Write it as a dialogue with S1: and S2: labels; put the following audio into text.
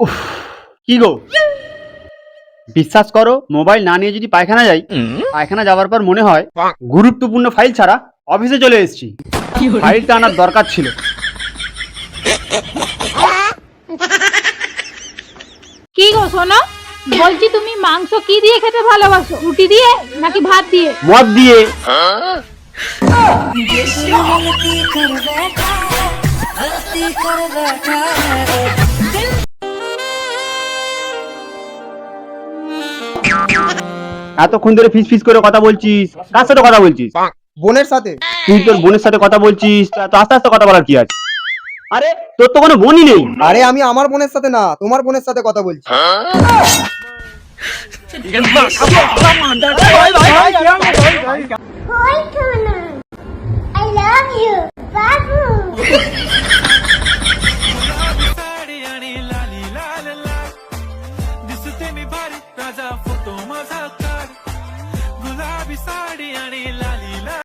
S1: উফ, কি গো বিশ্বাস করো মোবাইল না নিয়ে যদি পায়খানা যাই পায়খানা যাওয়ার পর মনে হয় গুরুত্বপূর্ণ ফাইল ছাড়া অফিসে চলে এসেছি ফাইলটা আনার দরকার ছিল
S2: কি গো শোনো বলছি তুমি মাংস কি দিয়ে খেতে ভালোবাসো রুটি দিয়ে নাকি ভাত দিয়ে
S1: মদ দিয়ে
S3: गलती कर बैठा है गलती कर बैठा
S1: এতক্ষণ ধরে ফিস ফিস করে কথা বলছিস কার সাথে কথা বলছিস
S4: বোনের সাথে
S1: তুই তোর বোনের সাথে কথা বলছিস তা তো আস্তে আস্তে কথা বলার কি আছে আরে তোর তো কোনো বোনই নেই
S4: আরে আমি আমার বোনের সাথে না তোমার বোনের সাথে কথা বলছি
S5: Tem me bari, raja, foto, mazak